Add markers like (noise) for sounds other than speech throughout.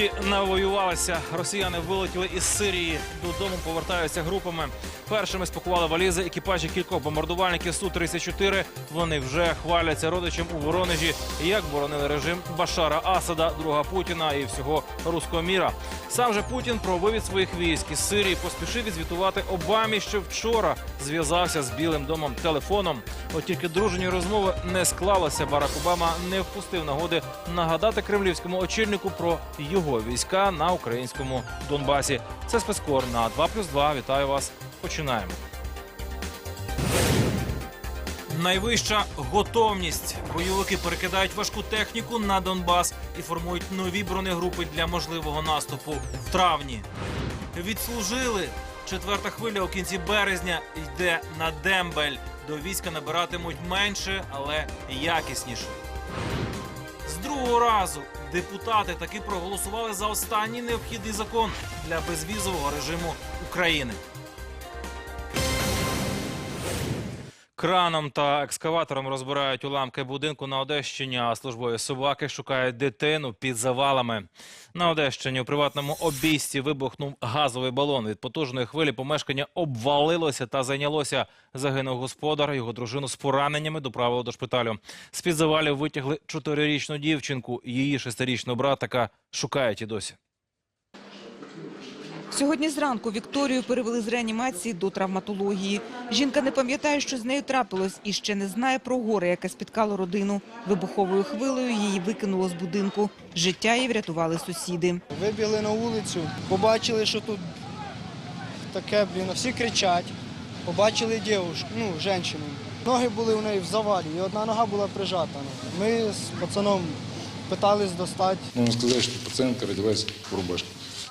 Нарешті навоювалися. Росіяни вилетіли із Сирії. Додому повертаються групами. Першими спакували валізи екіпажі кількох бомбардувальників Су-34. Вони вже хваляться родичам у Воронежі, як боронили режим Башара Асада, друга Путіна і всього руського міра. Сам же Путін про вивід своїх військ із Сирії поспішив відзвітувати Обамі, що вчора зв'язався з Білим домом телефоном. От тільки дружні розмови не склалося. Барак Обама не впустив нагоди нагадати кремлівському очільнику про його війська на українському Донбасі. Це спецкор на 2+,2. Вітаю вас. Починаємо. Найвища готовність. Бойовики перекидають важку техніку на Донбас і формують нові бронегрупи для можливого наступу в травні. Відслужили. Четверта хвиля у кінці березня йде на дембель. До війська набиратимуть менше, але якісніше. З другого разу депутати таки проголосували за останній необхідний закон для безвізового режиму України. Краном та екскаватором розбирають уламки будинку на Одещині, а службові собаки шукають дитину під завалами. На Одещині у приватному обійсті вибухнув газовий балон. Від потужної хвилі помешкання обвалилося та зайнялося. Загинув господар, його дружину з пораненнями доправили до шпиталю. З-під завалів витягли чотирирічну дівчинку. Її шестирічного братика шукають і досі. Сьогодні зранку Вікторію перевели з реанімації до травматології. Жінка не пам'ятає, що з нею трапилось, і ще не знає про горе, яке спіткало родину. Вибуховою хвилею її викинуло з будинку. Життя їй врятували сусіди. Вибігли на вулицю, побачили, що тут таке, блін, всі кричать. Побачили дівчинку, ну, жінку. Ноги були у неї в завалі, і одна нога була прижата. Ми з пацаном питались достати. Можно сказать, что пациентка родилась в рубашке.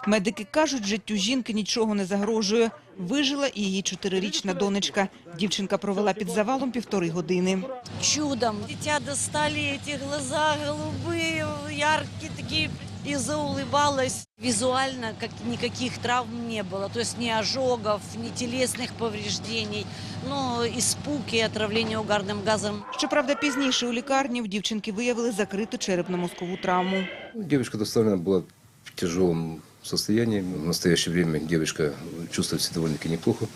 Медики кажуть, життю жінки нічого не загрожує. Вижила і її чотирирічна донечка. Дівчинка провела під завалом півтори години. чудом. Дитя достали эти глаза голубые, яркие такие, и заулыбалась. Визуально как никаких травм не было, то есть ни ожогов, ни телесных повреждений, но испуг и отравление угарным газом. Щоправда, пізніше у лікарні в дівчинки виявили закриту черепно-мозкову травму. Девочка доставлена была в тяжелом состоянии. В настоящее время девочка чувствует себя довольно-таки неплохо.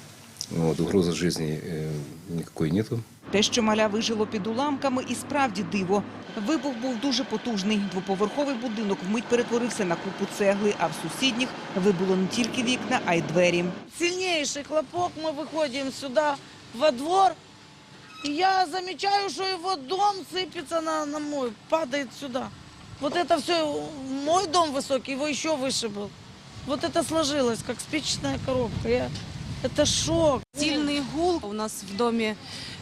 Вот, угрозы жизни э, никакой нету. Те, що маля вижило під уламками, і справді диво. Вибух був дуже потужний. Двоповерховий будинок вмить перетворився на купу цегли, а в сусідніх вибуло не тільки вікна, а й двері. сильнейший хлопок, мы выходим сюда во двор, и я замечаю, что его дом сыпется на, на мой, падает сюда. Вот это все, мой дом высокий, его еще выше был. Вот это сложилось, как спичечная коробка. Я, это шок. Сильный гул. У нас в доме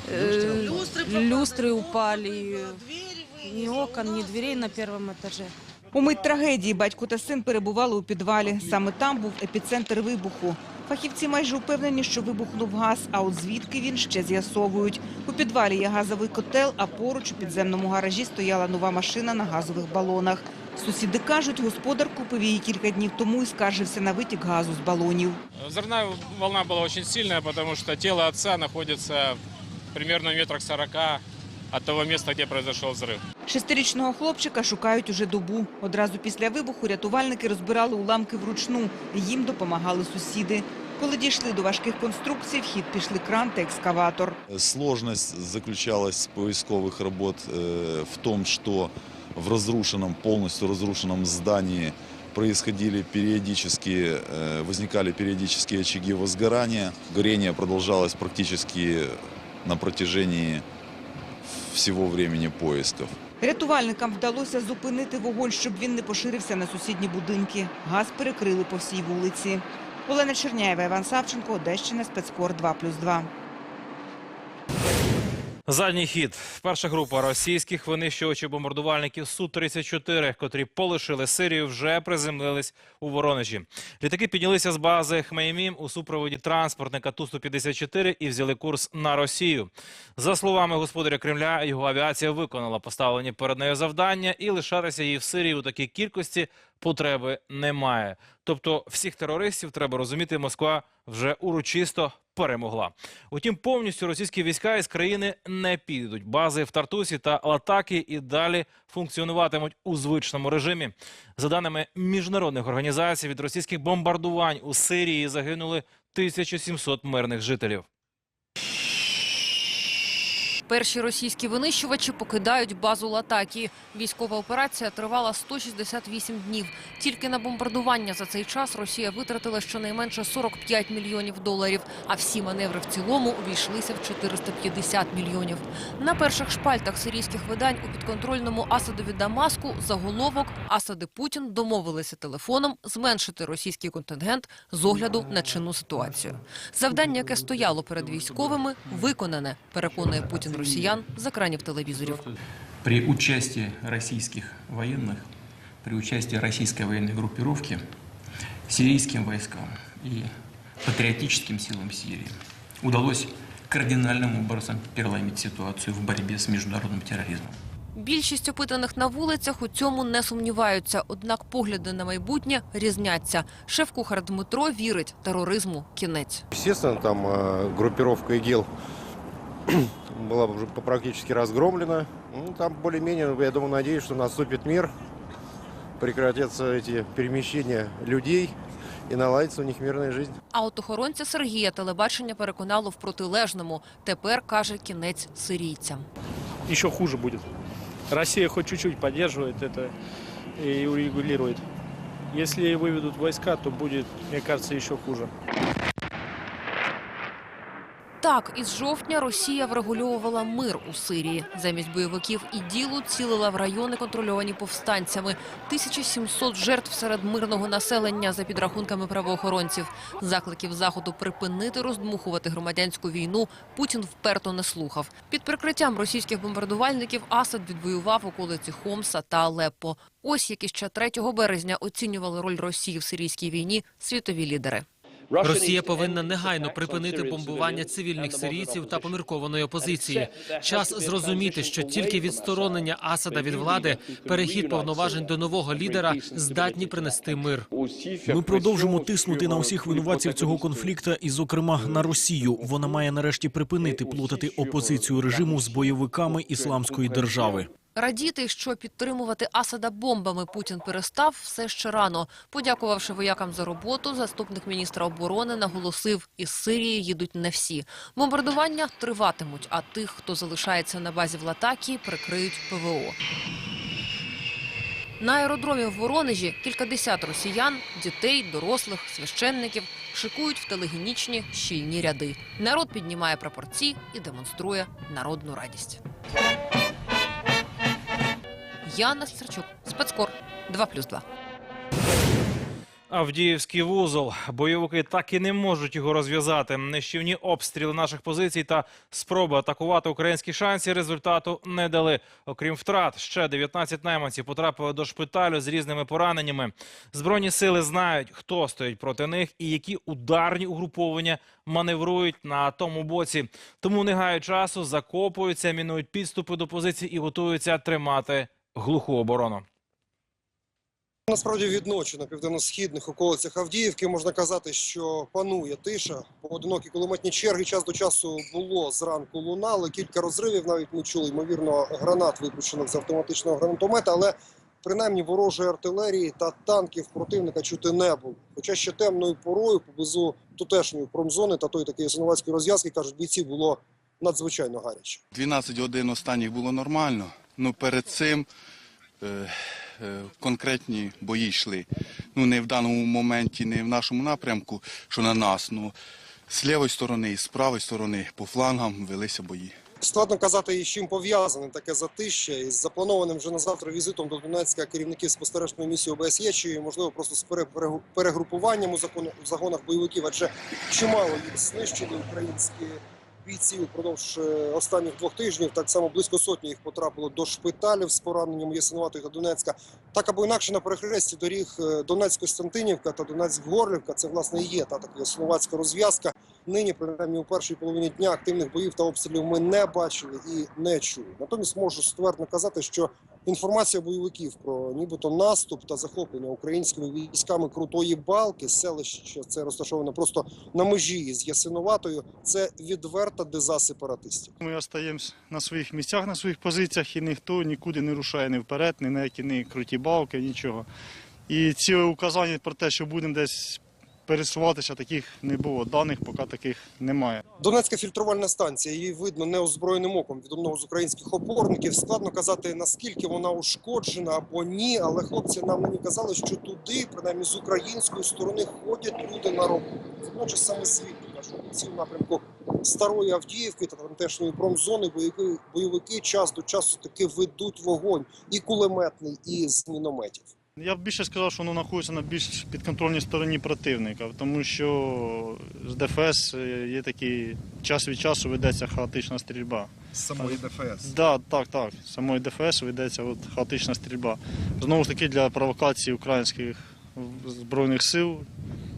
э, люстры упали. Двери Ни окон, ни дверей на первом этаже. У мить трагедії батько та син перебували у підвалі. Саме там був епіцентр вибуху. Фахівці майже упевнені, що вибухнув газ, а от звідки він ще з'ясовують. У підвалі є газовий котел, а поруч у підземному гаражі стояла нова машина на газових балонах. Сусіди кажуть, господар купив її кілька днів тому і скаржився на витік газу з балонів. Взрывная волна была очень сильная, потому что тело отца находится примерно в метрах 40 от того места, где произошел взрыв. Шестирічного хлопчика шукають уже добу. Одразу після вибуху рятувальники розбирали уламки вручну. Їм допомагали сусіди. Коли дійшли до важких конструкцій, в хід пішли кран та екскаватор. Сложность заключалась поисковых работ э, в том, что в разрушенном, полностью разрушенном здании происходили периодически, э, возникали периодические очаги возгорания. Горение продолжалось практически на протяжении всего времени поисков. Рятувальникам вдалося зупинити вогонь, щоб він не поширився на сусідні будинки. Газ перекрили по всій вулиці. Олена Черняєва, Іван Савченко, Одещина, спецкор 2+,2. Задній хід. Перша група російських винищувачів бомбардувальників Су-34, котрі полишили Сирію, вже приземлились у Воронежі. Літаки піднялися з бази Хмеймім у супроводі транспортника Ту-154 і взяли курс на Росію. За словами господаря Кремля, його авіація виконала поставлені перед нею завдання і лишатися їй в Сирії у такій кількості потреби немає. Тобто всіх терористів треба розуміти, Москва вже урочисто перемогла. Утім, повністю російські війська із країни не підуть. Бази в Тартусі та Латакі і далі функціонуватимуть у звичному режимі. За даними міжнародних організацій, від російських бомбардувань у Сирії загинули 1700 мирних жителів. Перші російські винищувачі покидають базу Латакі. Військова операція тривала 168 днів. Тільки на бомбардування за цей час Росія витратила щонайменше 45 мільйонів доларів, а всі маневри в цілому увійшлися в 450 мільйонів. На перших шпальтах сирійських видань у підконтрольному Асадові Дамаску заголовок «Асад і Путін домовилися телефоном зменшити російський контингент з огляду на чинну ситуацію». Завдання, яке стояло перед військовими, виконане, переконує Путін росіян з екранів телевізорів. При участии российских военных, при участии российской военной группировки, сирийским войскам и патриотическим силам Сирии удалось кардинальным образом переломить ситуацию в борьбе с международным терроризмом. Більшість опитаних на вулицях у цьому не сумніваються, однак погляди на майбутнє різняться. Шеф-кухар Дмитро вірить – тероризму – кінець. Естественно, там э, группировка ИГИЛ (clears throat) была уже практически разгромлена. Ну, там более-менее, я думаю, надеюсь, что наступит мир, прекратятся эти перемещения людей и наладится у них мирная жизнь. А от охоронця Сергія телебачення переконало в протилежному. Тепер, каже, кінець сирійцям. еще хуже будет. Россия хоть чуть-чуть поддерживает это и урегулирует. Если выведут войска, то будет, мне кажется, еще хуже. Так, із жовтня Росія врегульовувала мир у Сирії. Замість бойовиків і ділу цілила в райони, контрольовані повстанцями. 1700 жертв серед мирного населення за підрахунками правоохоронців. Закликів заходу припинити роздмухувати громадянську війну Путін вперто не слухав. Під прикриттям російських бомбардувальників Асад відвоював околиці Хомса та Алеппо. Ось які ще 3 березня оцінювали роль Росії в сирійській війні світові лідери. Росія повинна негайно припинити бомбування цивільних сирійців та поміркованої опозиції. Час зрозуміти, що тільки відсторонення Асада від влади, перехід повноважень до нового лідера здатні принести мир. Ми продовжимо тиснути на усіх винуватців цього конфлікту, і, зокрема, на Росію. Вона має нарешті припинити плутати опозицію режиму з бойовиками ісламської держави. Радіти, що підтримувати Асада бомбами Путін перестав, все ще рано. Подякувавши воякам за роботу, заступник міністра оборони наголосив, із Сирії їдуть не всі. Бомбардування триватимуть, а тих, хто залишається на базі в Латакі, прикриють ПВО. На аеродромі в Воронежі кількадесят росіян, дітей, дорослих, священників шикують в телегенічні щільні ряди. Народ піднімає прапорці і демонструє народну радість. Яна Стерчук, спецкор 2+,2. Авдіївський вузол. Бойовики так і не можуть його розв'язати. Нищівні обстріли наших позицій та спроби атакувати українські шанси результату не дали. Окрім втрат, ще 19 найманців потрапили до шпиталю з різними пораненнями. Збройні сили знають, хто стоїть проти них і які ударні угруповання маневрують на тому боці. Тому не гають часу, закопуються, мінують підступи до позицій і готуються тримати глуху оборону. Насправді відночі на південно-східних околицях Авдіївки можна казати, що панує тиша. Поодинокі кулеметні черги час до часу було зранку лунали. Кілька розривів навіть ми чули, ймовірно, гранат випущених з автоматичного гранатомета, але принаймні ворожої артилерії та танків противника чути не було. Хоча ще темною порою поблизу тутешньої промзони та тої такої Ясиновацької розв'язки кажуть, бійці було надзвичайно гаряче. 12 годин останніх було нормально, але перед цим е, е, конкретні бої йшли. Ну не в даному моменті, не в нашому напрямку, що на нас. Ну з лівої сторони і з правої сторони по флангам велися бої. Складно казати, з чим пов'язане таке затища із запланованим вже на завтра візитом до Донецька керівників спостережної місії ОБСЄ, чи можливо просто з пере- перегрупуванням у загонах бойовиків, адже чимало їх знищили українські бійці упродовж е, останніх двох тижнів. Так само близько сотні їх потрапило до шпиталів з пораненням Ясинуватої та Донецька. Так або інакше на перехресті доріг е, Донецьк-Костянтинівка та Донецьк-Горлівка. Це власне і є та така Ясинуватська розв'язка. Нині, принаймні у першій половині дня, активних боїв та обстрілів ми не бачили і не чули. Натомість можу ствердно казати, що інформація бойовиків про нібито наступ та захоплення українськими військами крутої балки, селище це розташоване просто на межі з Ясиноватою. Це відверта деза сепаратистів. Ми остаємось на своїх місцях, на своїх позиціях, і ніхто нікуди не рушає ні вперед, ні на які ні круті балки, нічого. І ці указання про те, що будемо десь пересуватися, таких не було. Даних поки таких немає. Донецька фільтрувальна станція. Її видно неозброєним оком від одного з українських опорників. Складно казати наскільки вона ушкоджена або ні. Але хлопці нам мені казали, що туди, принаймні з української сторони, ходять люди на роботу. Водночас саме світло кажуть, ці в напрямку старої Авдіївки та тамтешньої промзони бойовики, бойовики час до часу таки ведуть вогонь і кулеметний, і з мінометів. Я б більше сказав, що воно знаходиться на більш підконтрольній стороні противника, тому що з ДФС є такий час від часу ведеться хаотична стрільба. З самої ДФС. Да, так, так. З самої ДФС ведеться от хаотична стрільба. Знову ж таки для провокації українських збройних сил,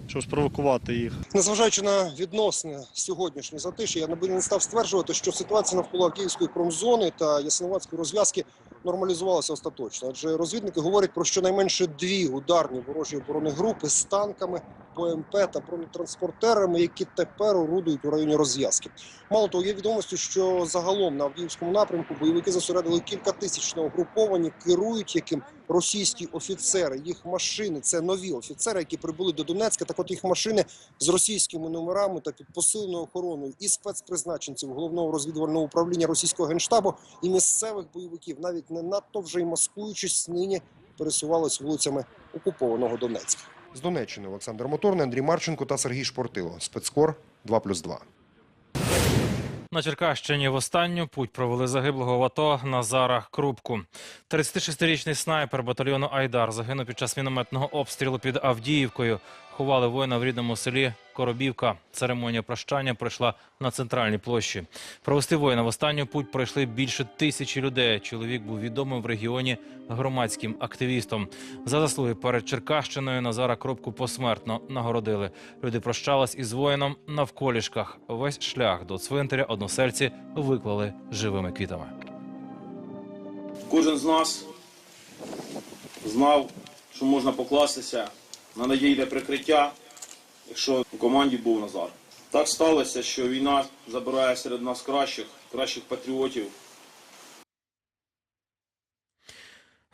щоб спровокувати їх. Незважаючи на відносини сьогоднішні затиші, я не став стверджувати, що ситуація навколо Авдіївської промзони та Ясиноватської розв'язки нормалізувалася остаточно. Адже розвідники говорять про щонайменше дві ударні ворожі оборонні групи з танками, БМП та бронетранспортерами, які тепер орудують у районі розв'язки. Мало того, є відомості, що загалом на Авдіївському напрямку бойовики зосередили кілька тисяч на угруповані, керують яким російські офіцери. Їх машини це нові офіцери, які прибули до Донецька. Так от їх машини з російськими номерами та під посиленою охороною і спецпризначенців головного розвідувального управління російського генштабу і місцевих бойовиків, навіть не надто вже й маскуючись, нині пересувались вулицями окупованого Донецька. З Донеччини Олександр Моторний, Андрій Марченко та Сергій Шпортило. Спецкор 2+,2. На Черкащині в останню путь провели загиблого в АТО Назара Крупку. 36-річний снайпер батальйону Айдар загинув під час мінометного обстрілу під Авдіївкою. Ховали воїна в рідному селі Коробівка. Церемонія прощання пройшла на центральній площі. Провести воїна в останню путь пройшли більше тисячі людей. Чоловік був відомим в регіоні громадським активістом. За заслуги перед Черкащиною Назара Крупку посмертно нагородили. Люди прощались із воїном навколішках. Весь шлях до цвинтаря односельці виклали живими квітами. Кожен з нас знав, що можна покластися на надійне прикриття, якщо у команді був Назар. Так сталося, що війна забирає серед нас кращих, кращих патріотів,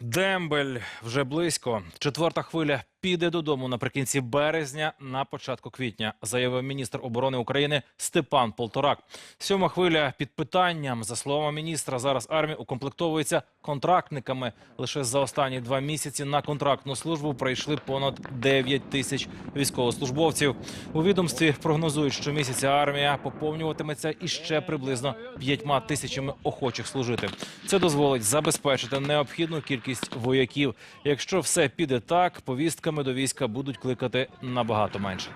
Дембель вже близько. Четверта хвиля піде додому наприкінці березня, на початку квітня, заявив міністр оборони України Степан Полторак. Сьома хвиля під питанням. За словами міністра, зараз армія укомплектовується контрактниками. Лише за останні два місяці на контрактну службу прийшли понад 9 тисяч військовослужбовців. У відомстві прогнозують, що місяця армія поповнюватиметься іще приблизно п'ятьма тисячами охочих служити. Це дозволить забезпечити необхідну кількість вояків. Якщо все піде так, повістками до війська будуть кликати набагато менше.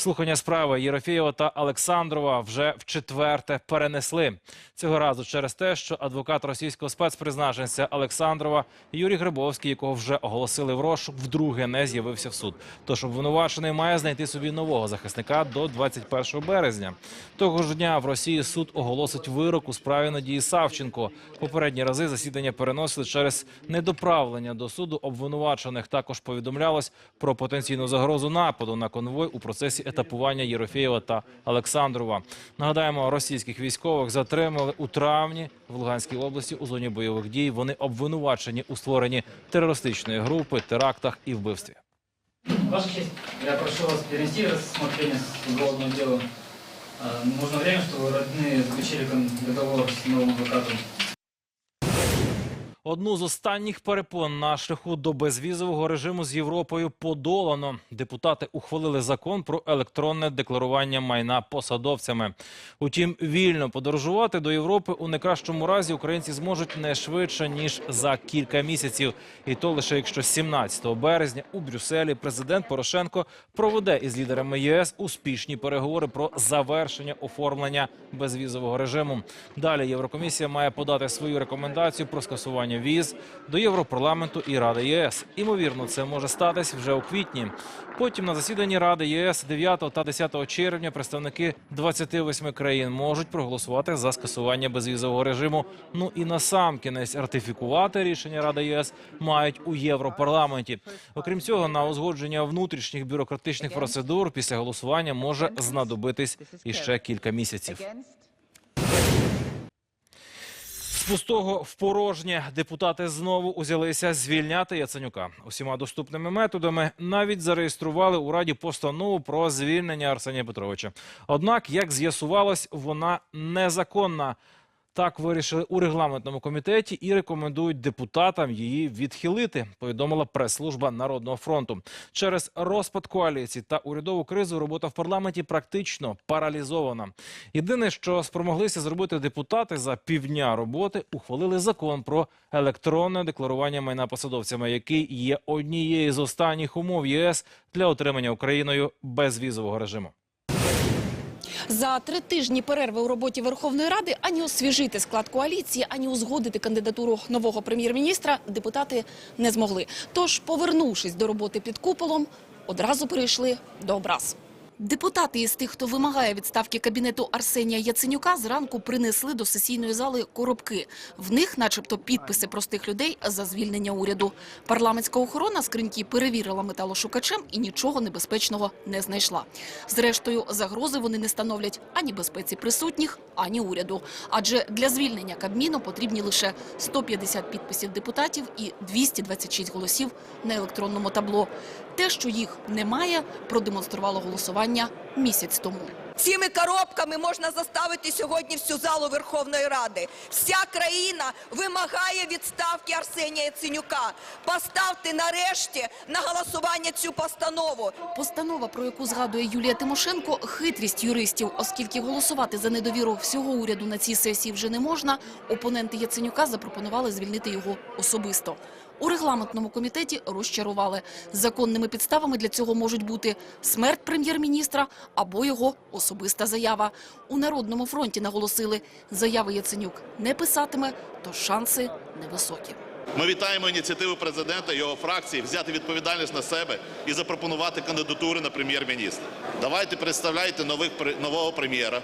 Слухання справи Єрофєєва та Олександрова вже в четверте перенесли цього разу через те, що адвокат російського спецпризначенця Олександрова Юрій Грибовський, якого вже оголосили в розшук, вдруге не з'явився в суд. Тож обвинувачений має знайти собі нового захисника до 21 березня. Того ж дня в Росії суд оголосить вирок у справі Надії Савченко. Попередні рази засідання переносили через недоправлення до суду обвинувачених. Також повідомлялось про потенційну загрозу нападу на конвой у процесі етапування Єрофєєва та Олександрова. Нагадаємо, російських військових затримали у травні в Луганській області у зоні бойових дій. Вони обвинувачені у створенні терористичної групи, терактах і вбивстві. Ваша честь, я прошу вас перенести рассмотрение уголовного дела. А, Нужно время, чтобы родные заключили кон- договор с новым адвокатом. Одну з останніх перепон на шляху до безвізового режиму з Європою подолано. Депутати ухвалили закон про електронне декларування майна посадовцями. Утім, вільно подорожувати до Європи у найкращому разі українці зможуть не швидше ніж за кілька місяців, і то лише якщо 17 березня у Брюсселі президент Порошенко проведе із лідерами ЄС успішні переговори про завершення оформлення безвізового режиму. Далі Єврокомісія має подати свою рекомендацію про скасування скасування віз до Європарламенту і Ради ЄС. Імовірно, це може статись вже у квітні. Потім на засіданні Ради ЄС 9 та 10 червня представники 28 країн можуть проголосувати за скасування безвізового режиму. Ну і насамкінець ратифікувати рішення Ради ЄС мають у Європарламенті. Окрім цього, на узгодження внутрішніх бюрократичних процедур після голосування може знадобитись іще кілька місяців. З пустого в порожнє депутати знову узялися звільняти Яценюка усіма доступними методами. Навіть зареєстрували у раді постанову про звільнення Арсенія Петровича. Однак, як з'ясувалось, вона незаконна. Так вирішили у регламентному комітеті і рекомендують депутатам її відхилити. Повідомила прес-служба Народного фронту. Через розпад коаліції та урядову кризу робота в парламенті практично паралізована. Єдине, що спромоглися зробити депутати за півдня роботи, ухвалили закон про електронне декларування майна посадовцями, який є однією з останніх умов ЄС для отримання Україною безвізового режиму. За три тижні перерви у роботі Верховної Ради ані освіжити склад коаліції, ані узгодити кандидатуру нового прем'єр-міністра депутати не змогли. Тож, повернувшись до роботи під куполом, одразу перейшли до образ. Депутати із тих, хто вимагає відставки кабінету Арсенія Яценюка, зранку принесли до сесійної зали коробки. В них, начебто, підписи простих людей за звільнення уряду. Парламентська охорона скриньки перевірила металошукачем і нічого небезпечного не знайшла. Зрештою, загрози вони не становлять ані безпеці присутніх, ані уряду. Адже для звільнення Кабміну потрібні лише 150 підписів депутатів і 226 голосів на електронному табло. Те, що їх немає, продемонструвало голосування місяць тому. Цими коробками можна заставити сьогодні всю залу Верховної Ради. Вся країна вимагає відставки Арсенія Яценюка. Поставте нарешті на голосування цю постанову. Постанова, про яку згадує Юлія Тимошенко, хитрість юристів, оскільки голосувати за недовіру всього уряду на цій сесії вже не можна. Опоненти Яценюка запропонували звільнити його особисто. У регламентному комітеті розчарували. Законними підставами для цього можуть бути смерть прем'єр-міністра або його особиста заява. У Народному фронті наголосили, заяви Яценюк не писатиме, то шанси невисокі. Ми вітаємо ініціативу президента його фракції взяти відповідальність на себе і запропонувати кандидатури на прем'єр-міністра. Давайте представляйте нових нового прем'єра,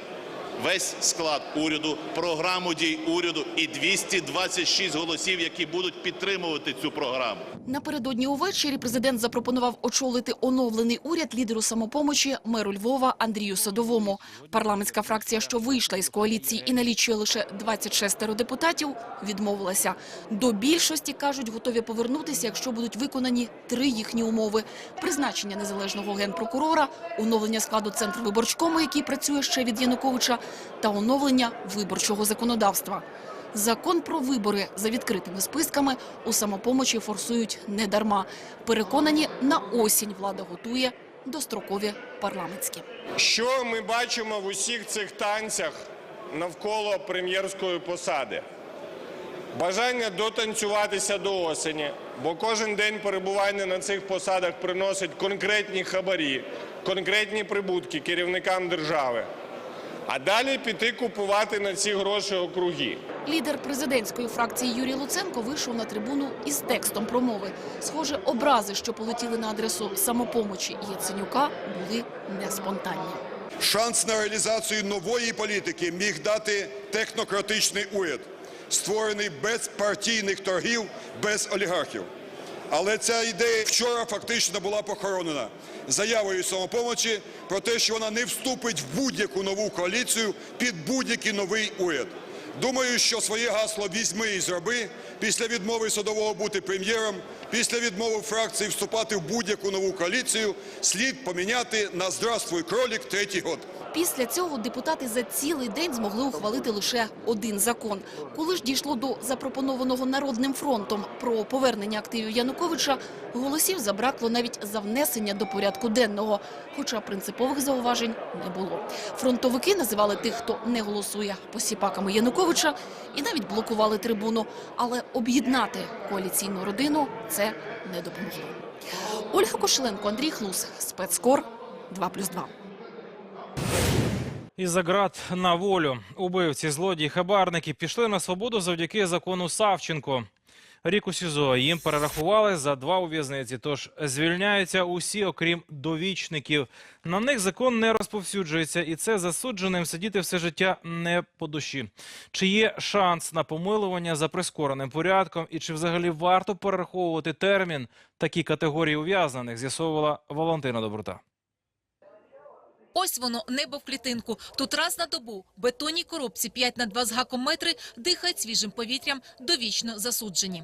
весь склад уряду, програму дій уряду і 226 голосів, які будуть підтримувати цю програму. Напередодні увечері президент запропонував очолити оновлений уряд лідеру самопомочі меру Львова Андрію Садовому. Парламентська фракція, що вийшла із коаліції і налічує лише 26 депутатів, відмовилася. До більшості, кажуть, готові повернутися, якщо будуть виконані три їхні умови. Призначення незалежного генпрокурора, оновлення складу Центру виборчкому, який працює ще від Януковича, та оновлення виборчого законодавства. Закон про вибори за відкритими списками у самопомочі форсують недарма. Переконані, на осінь влада готує дострокові парламентські. Що ми бачимо в усіх цих танцях навколо прем'єрської посади? Бажання дотанцюватися до осені, бо кожен день перебування на цих посадах приносить конкретні хабарі, конкретні прибутки керівникам держави. А далі піти купувати на ці гроші округи. Лідер президентської фракції Юрій Луценко вийшов на трибуну із текстом промови. Схоже, образи, що полетіли на адресу самопомочі Яценюка, були не спонтанні. Шанс на реалізацію нової політики міг дати технократичний уряд, створений без партійних торгів, без олігархів. Але ця ідея вчора фактично була похоронена заявою самопомочі про те, що вона не вступить в будь-яку нову коаліцію під будь-який новий уряд. Думаю, що своє гасло візьми і зроби після відмови садового бути прем'єром, після відмови фракції вступати в будь-яку нову коаліцію, слід поміняти на здравствуй кролік третій год. Після цього депутати за цілий день змогли ухвалити лише один закон. Коли ж дійшло до запропонованого Народним фронтом про повернення активів Януковича, голосів забракло навіть за внесення до порядку денного, хоча принципових зауважень не було. Фронтовики називали тих, хто не голосує посіпаками Януковича, і навіть блокували трибуну. Але об'єднати коаліційну родину це не допомогло. Ольга Кошеленко, Андрій Хлус, спецкор 2+,2. Із-за ґрат на волю убивці, злодії, хабарники пішли на свободу завдяки закону Савченко. Рік у СІЗО їм перерахували за два у в'язниці. Тож звільняються усі, окрім довічників. На них закон не розповсюджується, і це засудженим сидіти все життя не по душі. Чи є шанс на помилування за прискореним порядком, і чи взагалі варто перераховувати термін такій категорії ув'язнених? З'ясовувала Валентина Доброта. Ось воно, небо в клітинку. Тут раз на добу бетонні коробці 5 на 2 з гаком метри дихають свіжим повітрям, довічно засуджені.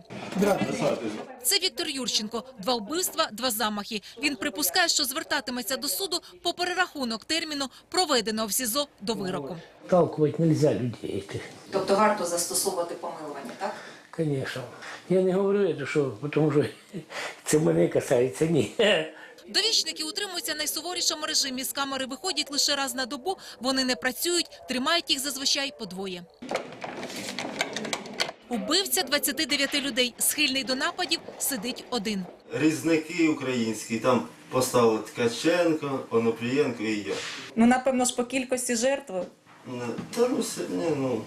Це Віктор Юрченко. Два вбивства, два замахи. Він припускає, що звертатиметься до суду по перерахунок терміну, проведеного в СІЗО до вироку. Толкувати нельзя людей Тобто варто застосовувати помилування, так? конечно. Я не говорю що, тому що це (laughs) мене касається, ні. Довічники утримуються в найсуворішому режимі. З камери виходять лише раз на добу. Вони не працюють, тримають їх зазвичай по двоє. Убивця 29 людей, схильний до нападів, сидить один. Різники українські, там поставили Ткаченко, Онопрієнко і я. Ну, напевно ж, по кількості жертв. Не- Та ну, все- ну,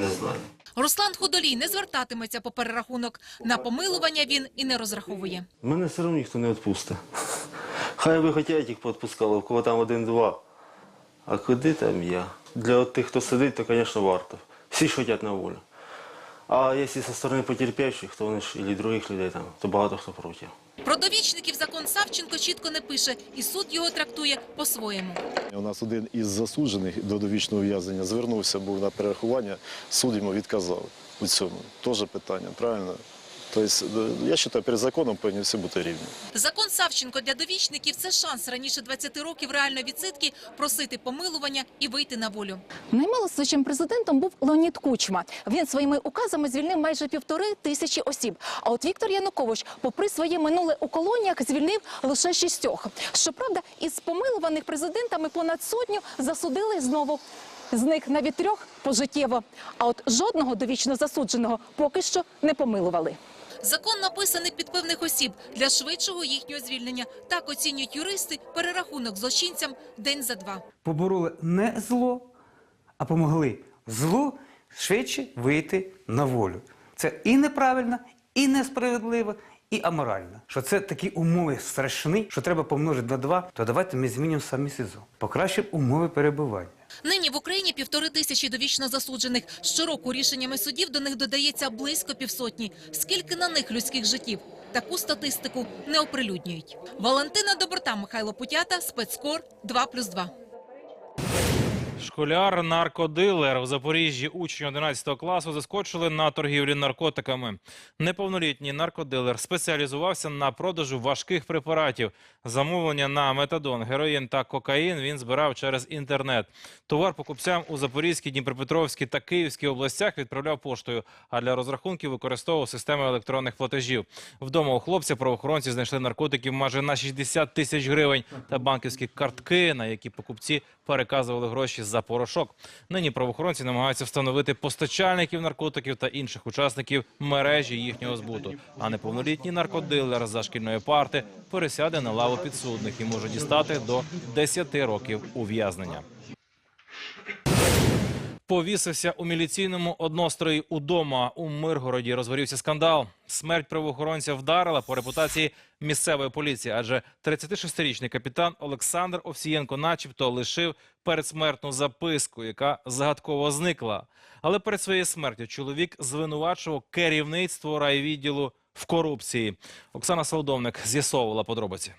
не знаю. Руслан Худолій не звертатиметься по перерахунок. На помилування він і не розраховує. Мене все одно ніхто не відпустить. Хай би хотять їх підпускали, у кого там один-два. А куди там я? Для тих, хто сидить, то, звісно, варто. Всі ж хочуть на волю. А якщо зі сторони потерпячих, то вони ж і других людей там, то багато хто проти. Про довічників закон Савченко чітко не пише, і суд його трактує по-своєму. У нас один із засуджених до довічного ув'язнення звернувся, був на перерахування, суд йому відказав у цьому. Теж питання, правильно? Тобто, я вважаю, перед законом повинні всі бути рівні. Закон Савченко для довічників – це шанс раніше 20 років реальної відсидки просити помилування і вийти на волю. Наймилосвичим президентом був Леонід Кучма. Він своїми указами звільнив майже півтори тисячі осіб. А от Віктор Янукович, попри своє минуле у колоніях, звільнив лише шістьох. Щоправда, із помилуваних президентами понад сотню засудили знову. З них навіть трьох пожиттєво. А от жодного довічно засудженого поки що не помилували. Закон написаний під певних осіб для швидшого їхнього звільнення. Так оцінюють юристи перерахунок злочинцям день за два. побороли не зло, а помогли злу швидше вийти на волю. Це і неправильно, і несправедливо, і аморально. Що це такі умови страшні, що треба помножити на два, то давайте ми змінимо самі СІЗО. Покращимо умови перебування. Нині в Україні півтори тисячі довічно засуджених. Щороку рішеннями судів до них додається близько півсотні. Скільки на них людських життів? Таку статистику не оприлюднюють. Валентина Доброта, Михайло Путята, спецкор 2+,2. Школяр наркодилер в Запоріжжі учень 11 класу заскочили на торгівлі наркотиками. Неповнолітній наркодилер спеціалізувався на продажу важких препаратів. Замовлення на метадон, героїн та кокаїн він збирав через інтернет. Товар покупцям у Запорізькій, Дніпропетровській та Київській областях відправляв поштою, а для розрахунків використовував системи електронних платежів. Вдома у хлопця правоохоронці знайшли наркотиків майже на 60 тисяч гривень та банківські картки, на які покупці переказували гроші за порошок. Нині правоохоронці намагаються встановити постачальників наркотиків та інших учасників мережі їхнього збуту. А неповнолітній наркодилер за шкільної парти пересяде на лаву підсудних і може дістати до 10 років ув'язнення. Повісився у міліційному однострої удома у Миргороді. Розгорівся скандал. Смерть правоохоронця вдарила по репутації місцевої поліції, адже 36-річний капітан Олександр Овсієнко, начебто, лишив передсмертну записку, яка загадково зникла. Але перед своєю смертю чоловік звинувачував керівництво райвідділу в корупції. Оксана Солодовник з'ясовувала подробиці.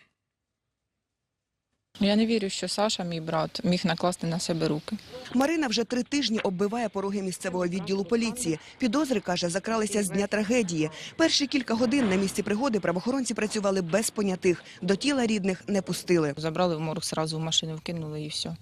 Я не вірю, що Саша, мій брат, міг накласти на себе руки. Марина вже три тижні оббиває пороги місцевого відділу поліції. Підозри, каже, закралися з дня трагедії. Перші кілька годин на місці пригоди правоохоронці працювали без понятих. До тіла рідних не пустили. Забрали в морг, зразу в машину вкинули і все.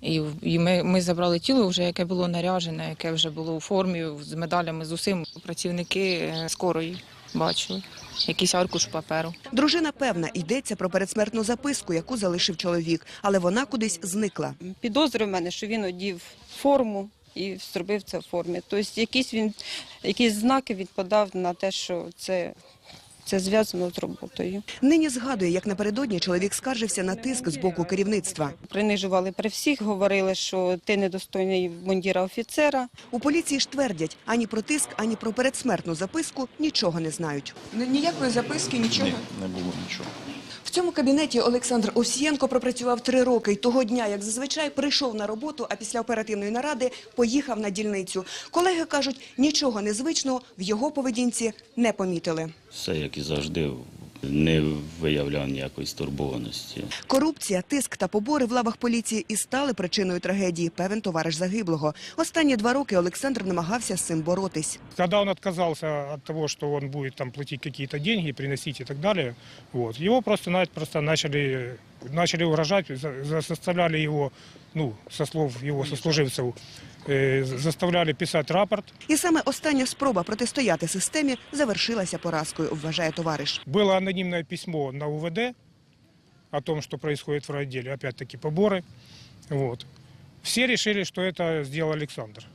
І, і ми, ми забрали тіло, вже яке було наряжене, яке вже було у формі, з медалями, з усім. Працівники е, скорої бачили. Якийсь аркуш паперу. Дружина певна, йдеться про передсмертну записку, яку залишив чоловік, але вона кудись зникла. Підозри в мене, що він одів форму і зробив це в формі. Тобто якісь він якісь знаки він подав на те, що це, це зв'язано з роботою. Нині згадує, як напередодні чоловік скаржився на тиск з боку керівництва. Принижували при всіх, говорили, що ти недостойний мундіра офіцера. У поліції ж твердять, ані про тиск, ані про передсмертну записку нічого не знають. Ніякої записки, нічого. не було нічого. В цьому кабінеті Олександр Осієнко пропрацював три роки. І того дня, як зазвичай, прийшов на роботу, а після оперативної наради поїхав на дільницю. Колеги кажуть, нічого незвичного в його поведінці не помітили. Все, як і завжди, не виявляв ніякої стурбованості. Корупція, тиск та побори в лавах поліції і стали причиною трагедії, певен товариш загиблого. Останні два роки Олександр намагався з цим боротись. Когда он отказался от того, что он будет там платить какие-то деньги, приносить и так далее, вот, его просто-напросто начали, начали угрожать, за- за- заставляли его, ну, со слов его сослуживцев, э, заставляли писать рапорт. І саме остання спроба протистояти системі завершилася поразкою, вважає товариш. Было анонимное письмо на УВД о том, что происходит в райотделе, опять-таки поборы. Вот. Все решили, что это сделал Александр.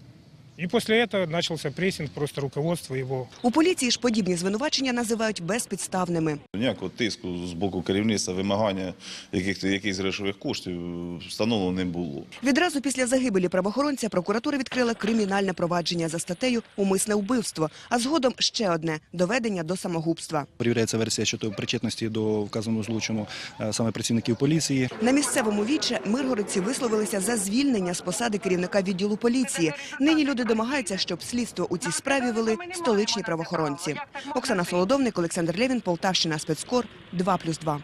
И после этого начался прессинг просто руководства его У поліції ж подібні звинувачення називають безпідставними. Ніякого тиску з боку керівництва, вимагання яких, якихось грошових коштів встановлено не було. Відразу після загибелі правоохоронця прокуратура відкрила кримінальне провадження за статтею «Умисне вбивство», а згодом ще одне – доведення до самогубства. Перевіряється версія щодо причетності до вказаного злочину е, саме працівників поліції. На місцевому віче миргородці висловилися за звільнення з посади керівника відділу поліції. Нині люди домагаються, щоб слідство у цій справі вели столичні правоохоронці. Оксана Солодовник, Олександр Левін, Полтавщина, спецкор, 2+,2.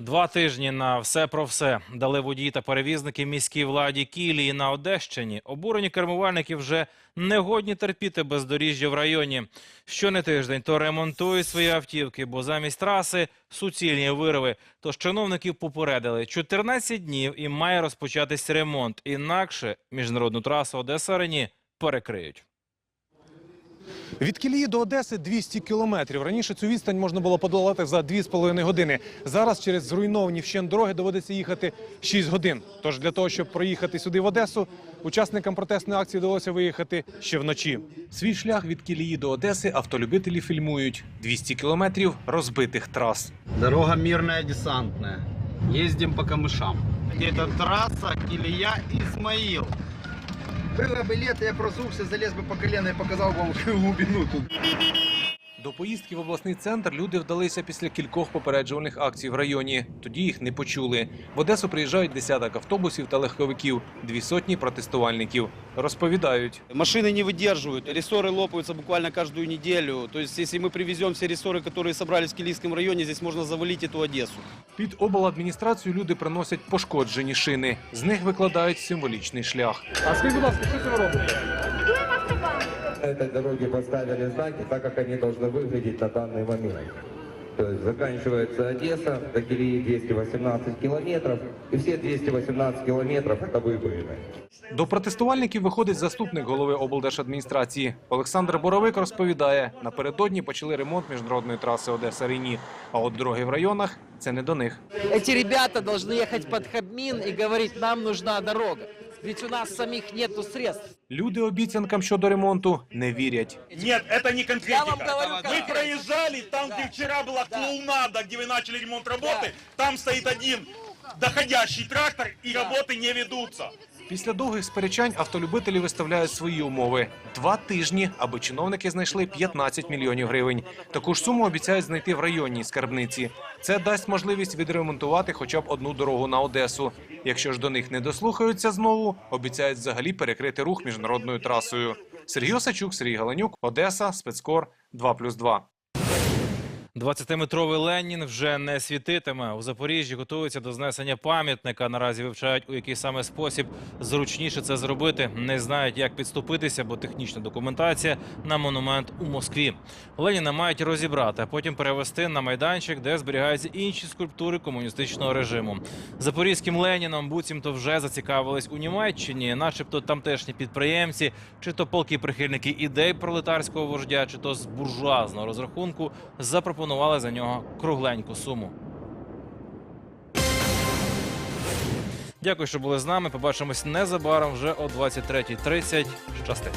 Два тижні на все про все дали водії та перевізники міській владі Кілії на Одещині. Обурені кермувальники вже не годні терпіти бездоріжжя в районі. Що не тиждень, то ремонтують свої автівки, бо замість траси суцільні вирви. Тож чиновників попередили 14 днів і має розпочатись ремонт. Інакше міжнародну трасу Одеса Рені перекриють. Від Кілії до Одеси 200 кілометрів. Раніше цю відстань можна було подолати за 2,5 години. Зараз через зруйновані вщент дороги доводиться їхати 6 годин. Тож для того, щоб проїхати сюди в Одесу, учасникам протестної акції довелося виїхати ще вночі. Свій шлях від Кілії до Одеси автолюбителі фільмують 200 кілометрів розбитих трас. Дорога мирная, десантная. Ездим по камышам. Это трасса Килия-Измаил. Было бы лето, я просухся, залез бы по колено и показал вам (laughs) глубину тут. До поїздки в обласний центр люди вдалися після кількох попереджувальних акцій в районі. Тоді їх не почули. В Одесу приїжджають десяток автобусів та легковиків, дві сотні протестувальників. Розповідають. Машины не выдерживают, рессоры лопаются буквально каждую неделю. То есть, если мы привезем все рессоры, которые собрались в Килийском районе, здесь можно завалить эту Одессу. Під обладміністрацію люди приносять пошкоджені шини. З них викладають символічний шлях. А скажіть, будь ласка, що це ви робите? На этой дороге поставили знаки так, как они должны выглядеть на данный момент. То есть заканчивается Одесса, до Килии 218 километров, и все 218 километров это выбоины. До протестувальників виходить заступник голови облдержадміністрації. Олександр Боровик розповідає, напередодні почали ремонт міжнародної траси Одеса-Рені, а от дороги в районах – це не до них. Эти ребята должны ехать под Хабмин и говорить, нам нужна дорога. Ведь у нас самих нету средств. Люди обіцянкам щодо ремонту не вірять. Нет, это не конкретика. Я вам говорю, Мы конкретика. проезжали, там, где вчера была клоунада, где вы начали ремонт работы, там стоит один доходящий трактор, и работы не ведутся. Після довгих сперечань автолюбителі виставляють свої умови. Два тижні, аби чиновники знайшли 15 мільйонів гривень. Таку ж суму обіцяють знайти в районній скарбниці. Це дасть можливість відремонтувати хоча б одну дорогу на Одесу. Якщо ж до них не дослухаються знову, обіцяють взагалі перекрити рух міжнародною трасою. Сергій Осачук, Сергій Галанюк, Одеса, спецкор 2+,2. 20-метровий Ленін вже не світитиме. У Запоріжжі готуються до знесення пам'ятника. Наразі вивчають, у який саме спосіб зручніше це зробити. Не знають, як підступитися, бо технічна документація на монумент у Москві. Леніна мають розібрати, а потім перевести на майданчик, де зберігаються інші скульптури комуністичного режиму. Запорізьким Леніном буцімто вже зацікавились у Німеччині, начебто тамтешні підприємці, чи то полки прихильники ідей пролетарського вождя, чи то з буржуазного розрахунку запропонували за нього кругленьку суму. Дякую, що були з нами. Побачимось незабаром вже о 23.30. Щасти.